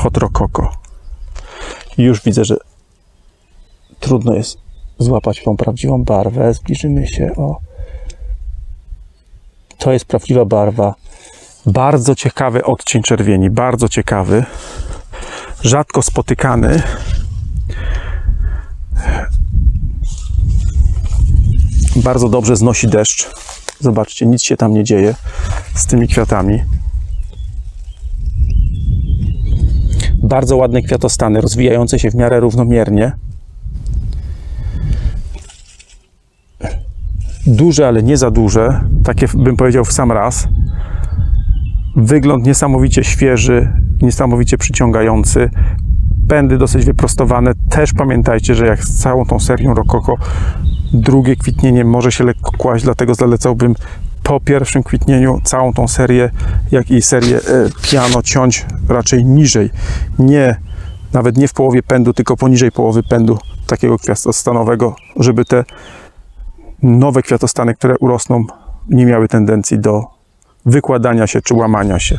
Hot Rococo. Już widzę, że trudno jest złapać tą prawdziwą barwę. Zbliżymy się o. To jest prawdziwa barwa. Bardzo ciekawy odcień czerwieni, bardzo ciekawy. Rzadko spotykany. Bardzo dobrze znosi deszcz. Zobaczcie, nic się tam nie dzieje z tymi kwiatami. Bardzo ładne kwiatostany, rozwijające się w miarę równomiernie. Duże, ale nie za duże. Takie bym powiedział w sam raz. Wygląd niesamowicie świeży, niesamowicie przyciągający. Pędy dosyć wyprostowane. Też pamiętajcie, że jak z całą tą serią Rokoko, drugie kwitnienie może się lekko kłaść, dlatego zalecałbym po pierwszym kwitnieniu całą tą serię, jak i serię e, piano ciąć raczej niżej. Nie, nawet nie w połowie pędu, tylko poniżej połowy pędu takiego kwiatostanowego, żeby te nowe kwiatostany, które urosną, nie miały tendencji do wykładania się czy łamania się.